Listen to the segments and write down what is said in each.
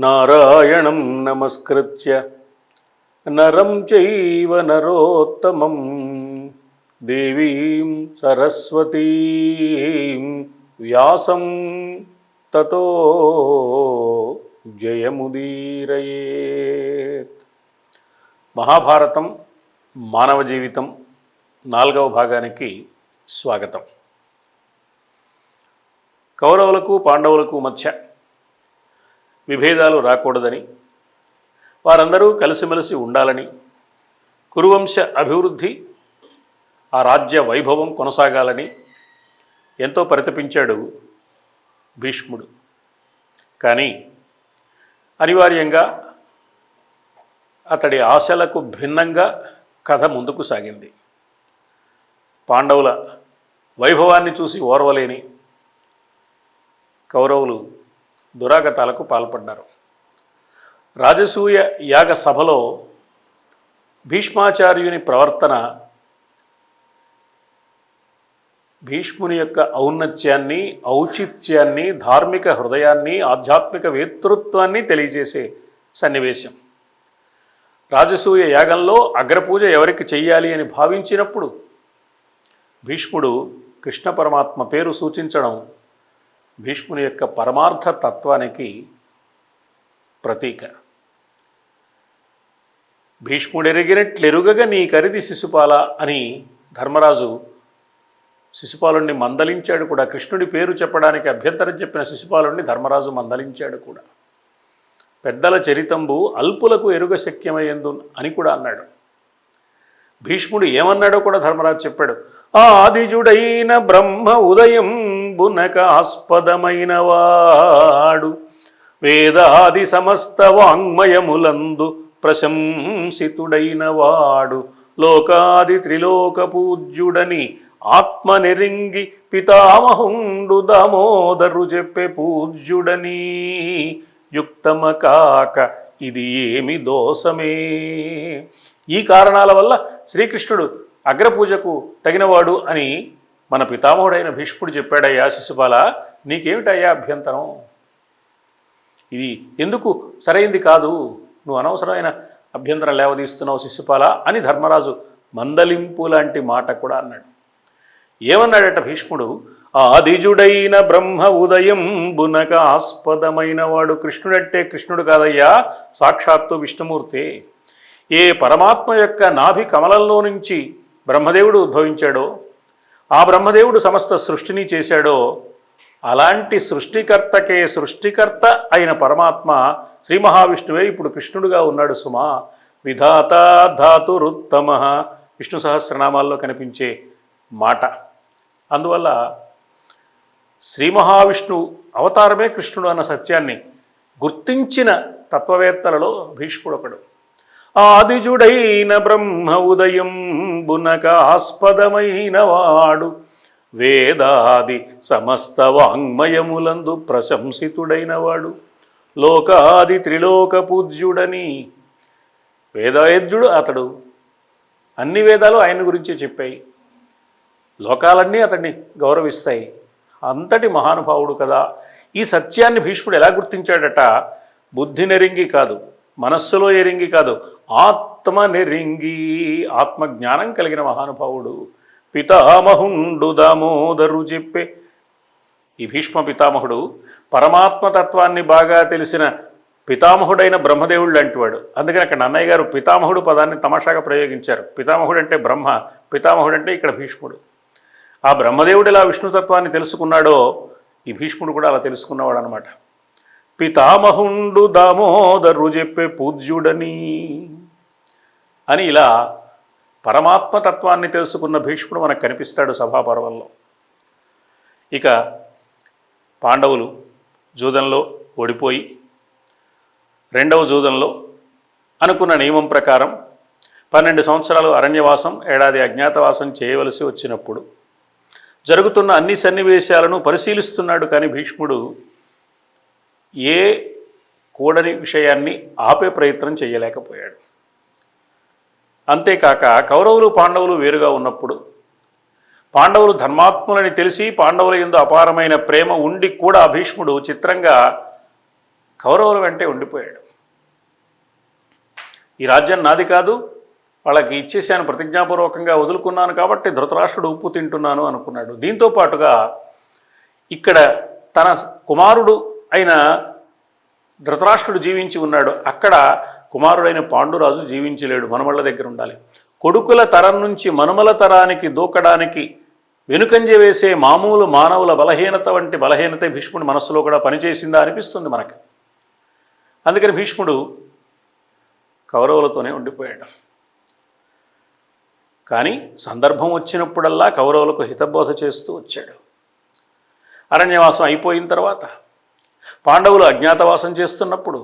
నారాయణం నమస్కృత్య నరం చైవ నరోత్తమం దేవీం సరస్వతీం వ్యాసం తతో జయముదీరయేత్. మహాభారతం మానవ జీవితం నాలుగవ భాగానికి స్వాగతం. కౌరవులకు పాండవులకు మధ్య విభేదాలు రాకూడదని వారందరూ కలిసిమెలిసి ఉండాలని కురువంశ అభివృద్ధి ఆ రాజ్య వైభవం కొనసాగాలని ఎంతో పరితపించాడు భీష్ముడు. కానీ అనివార్యంగా అతడి ఆశలకు భిన్నంగా కథ ముందుకు సాగింది. పాండవుల వైభవాన్ని చూసి ఓర్వలేని కౌరవులు దురాగతాలకు పాల్పడ్డారు. రాజసూయ యాగ సభలో భీష్మాచార్యుని ప్రవర్తన భీష్ముని యొక్క ఔన్నత్యాన్ని ఔచిత్యాన్ని ధార్మిక హృదయాన్ని ఆధ్యాత్మిక వేతృత్వాన్ని తెలియజేసే సన్నివేశం. రాజసూయ యాగంలో అగ్రపూజ ఎవరికి చెయ్యాలి అని భావించినప్పుడు భీష్ముడు కృష్ణ పరమాత్మ పేరు సూచించడం భీష్ముని యొక్క పరమార్థ తత్వానికి ప్రతీక. భీష్ముడెరిగినట్లెరుగగా నీ కరిది శిశుపాల అని ధర్మరాజు శిశుపాలుణ్ణి మందలించాడు కూడా. కృష్ణుడి పేరు చెప్పడానికి అభ్యంతరం చెప్పిన శిశుపాలుణ్ణి ధర్మరాజు మందలించాడు కూడా. పెద్దల చరితంబు అల్పులకు ఎరుగ శక్యమయ్యందు అని కూడా అన్నాడు. భీష్ముడు ఏమన్నాడో కూడా ధర్మరాజు చెప్పాడు. ఆదిజుడైన బ్రహ్మ ఉదయం బునక ఆస్పదమైన వాడు వేదాది సమస్త వాంగ్మయములందు ప్రశంసితుడైన వాడు లోకాది త్రిలోక పూజ్యుడని ఆత్మ నెరింగి పితామహుండు దామోదరు చెప్పే పూజ్యుడని. యుక్తమ కాక ఇది ఏమి దోషమే. ఈ కారణాల వల్ల శ్రీకృష్ణుడు అగ్రపూజకు తగినవాడు అని మన పితామహుడైన భీష్ముడు చెప్పాడయ్యా శిశుపాల నీకేమిటయ్యా అభ్యంతరం? ఇది ఎందుకు సరైంది కాదు? నువ్వు అనవసరమైన అభ్యంతరం లేవదీస్తున్నావు శిశుపాల అని ధర్మరాజు మందలింపు లాంటి మాట కూడా అన్నాడు. ఏమన్నాడట భీష్ముడు? ఆదిజుడైన బ్రహ్మ ఉదయం బునక ఆస్పదమైన వాడు కృష్ణుడంటే కృష్ణుడు కాదయ్యా సాక్షాత్తు విష్ణుమూర్తి. ఏ పరమాత్మ యొక్క నాభి కమలంలో నుంచి బ్రహ్మదేవుడు ఉద్భవించాడో? ఆ బ్రహ్మదేవుడు సమస్త సృష్టిని చేశాడో అలాంటి సృష్టికర్తకే సృష్టికర్త అయిన పరమాత్మ శ్రీ మహావిష్ణువే ఇప్పుడు కృష్ణుడుగా ఉన్నాడు సుమా. విధాత ధాతురుత్తమ. విష్ణు సహస్రనామాల్లో కనిపించే మాట. అందువల్ల శ్రీ మహావిష్ణు అవతారమే కృష్ణుడు అన్న సత్యాన్ని గుర్తించిన తత్వవేత్తలలో భీష్ముడు ఒకడు. ఆదిజుడైన బ్రహ్మ ఉదయం బునక ఆస్పదమైన వాడు వేదాది సమస్త వాంగ్మయములందు ప్రశంసితుడైనవాడు. లోకాది త్రిలోక పూజ్యుడని వేదాయజ్ఞుడు అతడు. అన్ని వేదాలు ఆయన గురించే చెప్పాయి. లోకాలన్నీ అతన్ని గౌరవిస్తాయి. అంతటి మహానుభావుడు కదా. ఈ సత్యాన్ని భీష్ముడు ఎలా గుర్తించాడట? బుద్ధి నెరింగి కాదు. మనస్సులో ఎరింగి కాదు ఆత్మ నెరింగి ఆత్మజ్ఞానం కలిగిన మహానుభావుడు. పితామహుండు దామోదరు చెప్పే ఈ భీష్మ పితామహుడు పరమాత్మతత్వాన్ని బాగా తెలిసిన పితామహుడైన బ్రహ్మదేవుడు లాంటివాడు అందుకని అక్కడ అన్నయ్య గారు పితామహుడు పదాన్ని తమాషాగా ప్రయోగించారు. పితామహుడు అంటే బ్రహ్మ పితామహుడు అంటే ఇక్కడ భీష్ముడు. ఆ బ్రహ్మదేవుడు ఎలా విష్ణుతత్వాన్ని తెలుసుకున్నాడో ఈ భీష్ముడు కూడా అలా తెలుసుకున్నవాడు అనమాట పితామహుండు దామోదరు చెప్పే పూజ్యుడని అని ఇలా పరమాత్మతత్వాన్ని తెలుసుకున్న భీష్ముడు మనకు కనిపిస్తాడు సభాపర్వంలో. ఇక పాండవులు జూదంలో ఓడిపోయి రెండవ జూదంలో అనుకున్న నియమం ప్రకారం పన్నెండు సంవత్సరాలు అరణ్యవాసం ఏడాది అజ్ఞాతవాసం చేయవలసి వచ్చినప్పుడు జరుగుతున్న అన్ని సన్నివేశాలను పరిశీలిస్తున్నాడు కానీ భీష్ముడు ఏ కూడని విషయాన్ని ఆపే ప్రయత్నం చేయలేకపోయాడు. అంతేకాక కౌరవులు పాండవులు వేరుగా ఉన్నప్పుడు పాండవులు ధర్మాత్ములని తెలిసి పాండవుల ఎందు అపారమైన ప్రేమ ఉండి కూడా భీష్ముడు చిత్రంగా కౌరవుల వెంటే ఉండిపోయాడు. ఈ రాజ్యం నాది కాదు వాళ్ళకి ఇచ్చేసాను ప్రతిజ్ఞాపూర్వకంగా వదులుకున్నాను కాబట్టి ధృతరాష్ట్రుడు ఉప్పు తింటున్నాను అనుకున్నాడు. దీంతో పాటుగా ఇక్కడ తన కుమారుడు ఆయన ధృతరాష్ట్రుడు జీవించి ఉన్నాడు. అక్కడ కుమారుడైన పాండురాజు జీవించలేడు. మనమళ్ళ దగ్గర ఉండాలి. కొడుకుల తరం నుంచి మనుమల తరానికి దూకడానికి వెనుకంజ వేసే మామూలు మానవుల బలహీనత వంటి బలహీనత భీష్ముడి మనస్సులో కూడా పనిచేసిందా అనిపిస్తుంది మనకి. అందుకని భీష్ముడు కౌరవులతోనే ఉండిపోయాడు. కానీ సందర్భం వచ్చినప్పుడల్లా కౌరవులకు హితబోధ చేస్తూ వచ్చాడు. అరణ్యవాసం అయిపోయిన తర్వాత పాండవులు అజ్ఞాతవాసం చేస్తున్నప్పుడు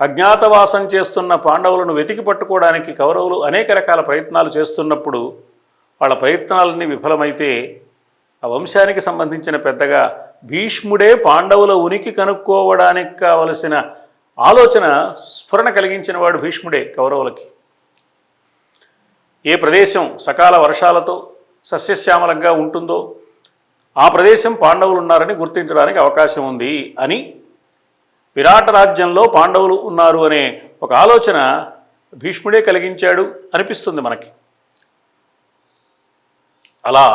అజ్ఞాతవాసం చేస్తున్న పాండవులను వెతికి పట్టుకోవడానికి కౌరవులు అనేక రకాల ప్రయత్నాలు చేస్తున్నప్పుడు వాళ్ళ ప్రయత్నాలన్నీ విఫలమైతే ఆ వంశానికి సంబంధించిన పెద్దగా భీష్ముడే పాండవుల ఉనికి కనుక్కోవడానికి కావలసిన ఆలోచన స్ఫురణ కలిగించిన వాడు భీష్ముడే కౌరవులకి. ఏ ప్రదేశం సకాల వర్షాలతో సస్యశ్యామలంగా ఉంటుందో ఆ ప్రదేశం పాండవులు ఉన్నారని గుర్తించడానికి అవకాశం ఉంది అని విరాట రాజ్యంలో పాండవులు ఉన్నారు అనే ఒక ఆలోచన భీష్ముడే కలిగించాడు అనిపిస్తుంది మనకి. అలా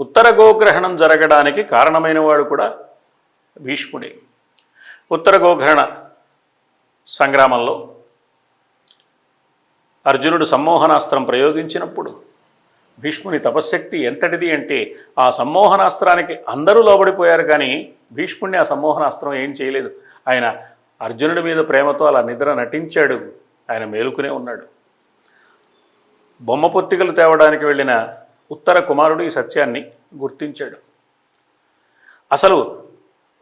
ఉత్తర గోగ్రహణం జరగడానికి కారణమైన వాడు కూడా భీష్ముడే. ఉత్తర గోగ్రహణ సంగ్రామంలో అర్జునుడు సమ్మోహనాస్త్రం ప్రయోగించినప్పుడు భీష్ముని తపశ్శక్తి ఎంతటిది అంటే ఆ సమ్మోహనాస్త్రానికి అందరూ లోబడిపోయారు కానీ భీష్ముడిని ఆ సమ్మోహనాస్త్రం ఏం చేయలేదు. ఆయన అర్జునుడి మీద ప్రేమతో అలా నిద్ర నటించాడు. ఆయన మేలుకునే ఉన్నాడు. బొమ్మ పొత్తికలు తేవడానికి వెళ్ళిన ఉత్తర కుమారుడు ఈ సత్యాన్ని గుర్తించాడు. అసలు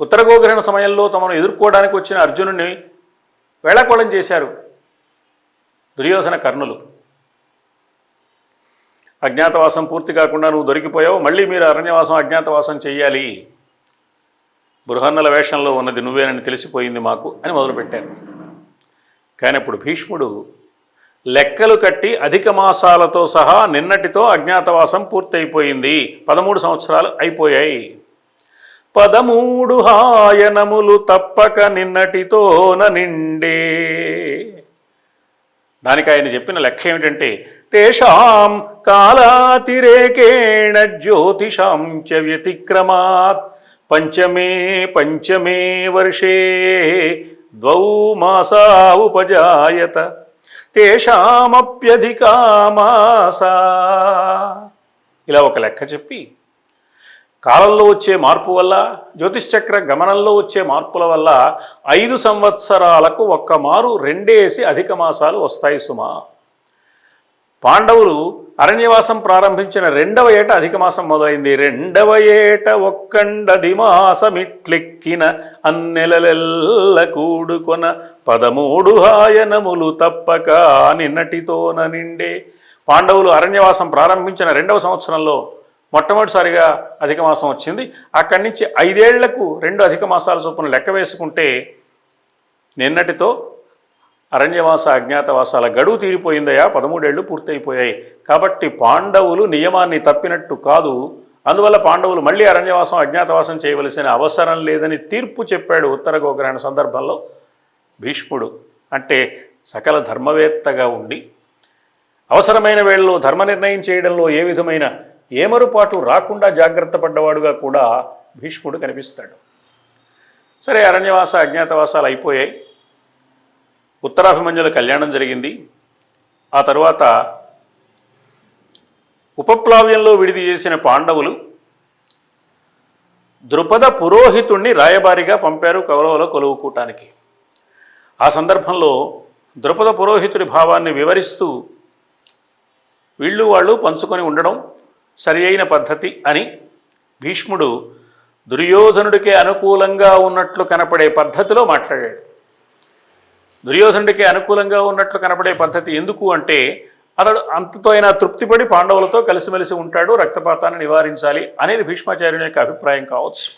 ఉత్తర గోగ్రహణ సమయంలో తమను ఎదుర్కోవడానికి వచ్చిన అర్జునుడిని వేళకోళం చేశారు దుర్యోధన కర్ణులు. అజ్ఞాతవాసం పూర్తి కాకుండా నువ్వు దొరికిపోయావు మళ్ళీ మీరు అరణ్యవాసం అజ్ఞాతవాసం చెయ్యాలి. బృహన్నల వేషంలో ఉన్నది నువ్వేనని తెలిసిపోయింది మాకు అని మొదలుపెట్టాను కానీ అప్పుడు భీష్ముడు లెక్కలు కట్టి అధిక మాసాలతో సహా నిన్నటితో అజ్ఞాతవాసం పూర్తయిపోయింది. పదమూడు సంవత్సరాలు అయిపోయాయి. పదమూడు హాయనములు తప్పక నిన్నటితోన నిండే. దానికి ఆయన చెప్పిన లెక్క ఏమిటంటే తేషాం కాలాతిరేకేణ జ్యోతిషాం చ వ్యతిక్రమాత్. పంచమే పంచమే వర్షే ద్వౌ మాసా ఉపజాయత తేషామప్యధికా మాసా ఇలా ఒక లెక్క చెప్పి కాలంలో వచ్చే మార్పు వల్ల జ్యోతిష్చక్ర గమనంలో వచ్చే మార్పుల వల్ల ఐదు సంవత్సరాలకు ఒక్క మారు రెండేసి అధిక మాసాలు వస్తాయి సుమా. పాండవులు అరణ్యవాసం ప్రారంభించిన రెండవ ఏట అధిక మాసం మొదలైంది. రెండవ ఏట ఒక్కండది మాసమిట్లెక్కిన అన్నెలలెల్ల కూడుకొన పదమూడు హాయనములు తప్పక నిన్నటితోన నిండే. పాండవులు అరణ్యవాసం ప్రారంభించిన రెండవ సంవత్సరంలో మొట్టమొదటిసారిగా అధిక మాసం వచ్చింది. అక్కడి నుంచి ఐదేళ్ళకు రెండు అధిక మాసాల చొప్పున లెక్క వేసుకుంటే నిన్నటితో అరణ్యవాస అజ్ఞాతవాసాల గడువు తీరిపోయిందయా పదమూడేళ్ళు పూర్తయిపోయాయి. కాబట్టి పాండవులు నియమాన్ని తప్పినట్టు కాదు. అందువల్ల పాండవులు మళ్ళీ అరణ్యవాసం అజ్ఞాతవాసం చేయవలసిన అవసరం లేదని తీర్పు చెప్పాడు ఉత్తర గోగ్రహణ సందర్భంలో భీష్ముడు. అంటే సకల ధర్మవేత్తగా ఉండి అవసరమైన వేళలో ధర్మ నిర్ణయం చేయడంలో ఏ విధమైన ఏమరుపాటు రాకుండా జాగ్రత్త పడ్డవాడుగా కూడా భీష్ముడు కనిపిస్తాడు. సరే అరణ్యవాస అజ్ఞాతవాసాలు అయిపోయాయి. ఉత్తరాభిమన్యుల కళ్యాణం జరిగింది. ఆ తరువాత ఉపప్లావ్యంలో విడిది చేసిన పాండవులు ద్రుపద పురోహితుణ్ణి రాయబారిగా పంపారు కౌరవుల కొలువుకూటానికి ఆ సందర్భంలో ద్రుపద పురోహితుడి భావాన్ని వివరిస్తూ వీళ్ళు వాళ్ళు పంచుకొని ఉండడం సరి అయిన పద్ధతి అని భీష్ముడు దుర్యోధనుడికే అనుకూలంగా ఉన్నట్లు కనపడే పద్ధతిలో మాట్లాడాడు. దుర్యోధనుడికి అనుకూలంగా ఉన్నట్లు కనపడే పద్ధతి ఎందుకు అంటే అతడు అంతతో అయినా తృప్తిపడి పాండవులతో కలిసిమెలిసి ఉంటాడు రక్తపాతాన్ని నివారించాలి అనేది భీష్మాచార్యుని యొక్క అభిప్రాయం కావచ్చు.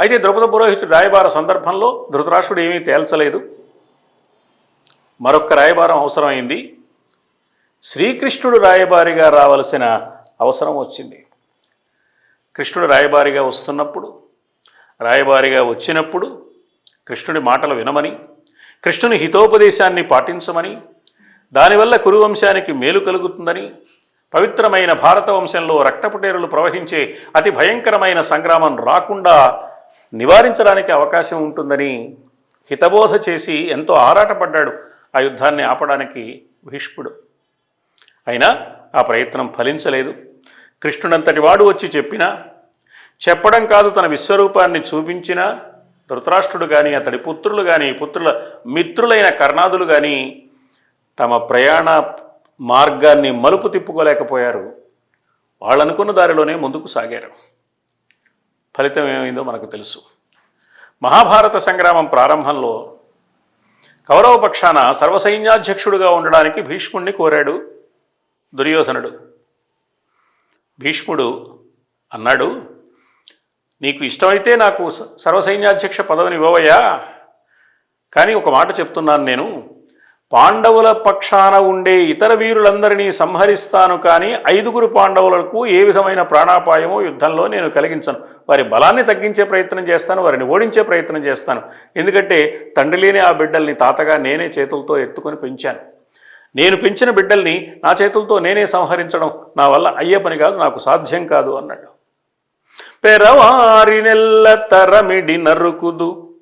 అయితే ద్రౌపద పురోహితుడు రాయబార సందర్భంలో ధృతరాష్ట్రుడు ఏమీ తేల్చలేదు. మరొక్క రాయబారం అవసరమైంది. శ్రీకృష్ణుడు రాయబారిగా రావలసిన అవసరం వచ్చింది. కృష్ణుడు రాయబారిగా వస్తున్నప్పుడు రాయబారిగా వచ్చినప్పుడు కృష్ణుడి మాటలు వినమని కృష్ణుని హితోపదేశాన్ని పాటించమని దానివల్ల కురువంశానికి మేలు కలుగుతుందని పవిత్రమైన భారత వంశంలో రక్తపుటేరులు ప్రవహించే అతి భయంకరమైన సంగ్రామం రాకుండా నివారించడానికి అవకాశం ఉంటుందని హితబోధ చేసి ఎంతో ఆరాటపడ్డాడు ఆ యుద్ధాన్ని ఆపడానికి భీష్ముడు. అయినా ఆ ప్రయత్నం ఫలించలేదు. కృష్ణుడంతటి వాడు వచ్చి చెప్పినా చెప్పడం కాదు తన విశ్వరూపాన్ని చూపించినా ధృతరాష్ట్రుడు కానీ అతడి పుత్రులు కానీ పుత్రుల మిత్రులైన కర్ణాదులు కానీ తమ ప్రయాణ మార్గాన్ని మలుపు తిప్పుకోలేకపోయారు. వాళ్ళనుకున్న దారిలోనే ముందుకు సాగారు. ఫలితం ఏమైందో మనకు తెలుసు. మహాభారత సంగ్రామం ప్రారంభంలో కౌరవ పక్షాన సర్వసైన్యాధ్యక్షుడుగా ఉండడానికి భీష్ముణ్ణి కోరాడు దుర్యోధనుడు. భీష్ముడు అన్నాడు నీకు ఇష్టమైతే నాకు స- సర్వసైన్యాధ్యక్ష పదవిని ఇవ్వవయ్యా. కానీ ఒక మాట చెప్తున్నాను నేను. పాండవుల పక్షాన ఉండే ఇతర వీరులందరినీ సంహరిస్తాను కానీ ఐదుగురు పాండవులకు ఏ విధమైన ప్రాణాపాయమో యుద్ధంలో నేను కలిగించను. వారి బలాన్ని తగ్గించే ప్రయత్నం చేస్తాను వారిని ఓడించే ప్రయత్నం చేస్తాను. ఎందుకంటే తండ్రి లేని ఆ బిడ్డల్ని తాతగా నేనే చేతులతో ఎత్తుకొని పెంచాను. నేను పెంచిన బిడ్డల్ని నా చేతులతో నేనే సంహరించడం నా వల్ల అయ్యే పని కాదు నాకు సాధ్యం కాదు అన్నాడు. పెరవారినెల్ల తరమిడి నరుకుదు.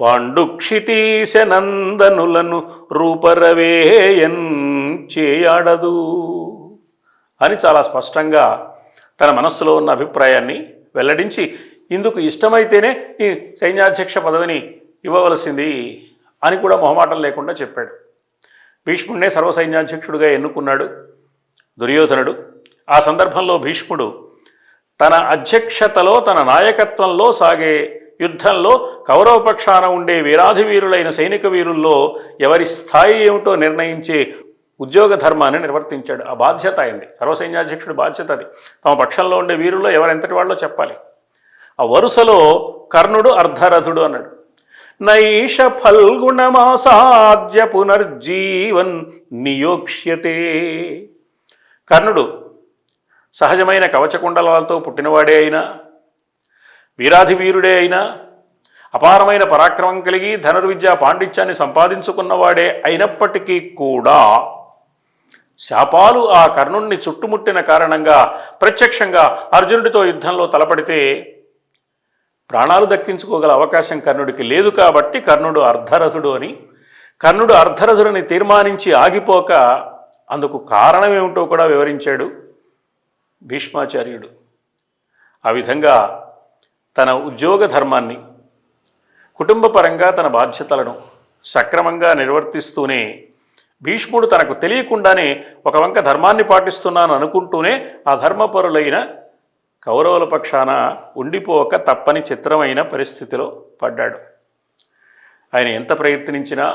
పాండుక్షితీశ నందనులను రూపరవేయన్ చేయాడదు. అని చాలా స్పష్టంగా తన మనస్సులో ఉన్న అభిప్రాయాన్ని వెల్లడించి ఇందుకు ఇష్టమైతేనే ఈ సైన్యాధ్యక్ష పదవిని ఇవ్వవలసింది అని కూడా మొహమాటం లేకుండా చెప్పాడు. భీష్ముడినే సర్వసైన్యాధ్యక్షుడిగా ఎన్నుకున్నాడు దుర్యోధనుడు. ఆ సందర్భంలో భీష్ముడు తన అధ్యక్షతలో తన నాయకత్వంలో సాగే యుద్ధంలో కౌరవ పక్షాన ఉండే వీరాధి వీరులైన సైనిక వీరుల్లో ఎవరి స్థాయి ఏమిటో నిర్ణయించే ఉద్యోగ ధర్మాన్ని నిర్వర్తించాడు. ఆ బాధ్యత అయింది సర్వసైన్యాధ్యక్షుడి బాధ్యత అది. తమ పక్షంలో ఉండే వీరుల్లో ఎవరెంతటి వాళ్ళో చెప్పాలి. ఆ వరుసలో కర్ణుడు అర్ధరథుడు అన్నాడు. నైష ఫల్గుణమాసాద్య పునర్జీవన్ నియోక్ష్యతే. కర్ణుడు సహజమైన కవచకుండలాలతో పుట్టినవాడే అయినా వీరాధి వీరుడే అయినా అపారమైన పరాక్రమం కలిగి ధనుర్విద్యా పాండిత్యాన్ని సంపాదించుకున్నవాడే అయినప్పటికీ కూడా శాపాలు ఆ కర్ణుణ్ణి చుట్టుముట్టిన కారణంగా ప్రత్యక్షంగా అర్జునుడితో యుద్ధంలో తలపడితే ప్రాణాలు దక్కించుకోగల అవకాశం కర్ణుడికి లేదు కాబట్టి కర్ణుడు అర్ధరథుడు అని కర్ణుడు అర్ధరథుడని తీర్మానించి ఆగిపోక అందుకు కారణమేమిటో కూడా వివరించాడు. భీష్మాచార్యుడు. ఆ విధంగా తన ఉద్యోగ ధర్మాన్ని కుటుంబపరంగా తన బాధ్యతలను సక్రమంగా నిర్వర్తిస్తూనే భీష్ముడు తనకు తెలియకుండానే ఒక వంక ధర్మాన్ని పాటిస్తున్నాను అనుకుంటూనే ఆ ధర్మపరులైన కౌరవుల పక్షాన ఉండిపోక తప్పని చిత్రమైన పరిస్థితిలో పడ్డాడు. ఆయన ఎంత ప్రయత్నించినా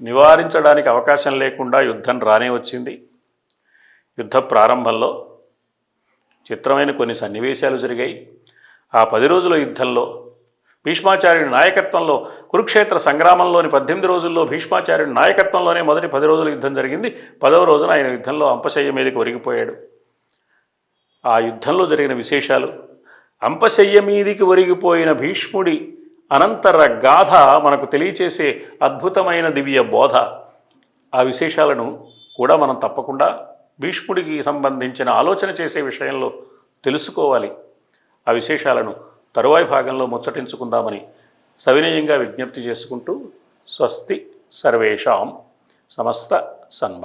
నివారించడానికి అవకాశం లేకుండా యుద్ధం రానే వచ్చింది. యుద్ధ ప్రారంభంలో చిత్రమైన కొన్ని సన్నివేశాలు జరిగాయి. ఆ పది రోజుల యుద్ధంలో భీష్మాచార్యుడి నాయకత్వంలో కురుక్షేత్ర సంగ్రామంలోని పద్దెనిమిది రోజుల్లో భీష్మాచార్యుడి నాయకత్వంలోనే మొదటి పది రోజుల యుద్ధం జరిగింది. పదవ రోజున ఆయన యుద్ధంలో అంపశయ్య మీదకి ఒరిగిపోయాడు. ఆ యుద్ధంలో జరిగిన విశేషాలు. అంపశయ్య మీదికి ఒరిగిపోయిన భీష్ముడి అనంతర గాథ మనకు తెలియచేసే అద్భుతమైన దివ్య బోధ. ఆ విశేషాలను కూడా మనం తప్పకుండా భీష్ముడికి సంబంధించిన ఆలోచన చేసే విషయంలో తెలుసుకోవాలి. ఆ విశేషాలను తరువాయి భాగంలో ముచ్చటించుకుందామని సవినయంగా విజ్ఞప్తి చేసుకుంటూ స్వస్తి సర్వేషాం సమస్త సన్మంగళం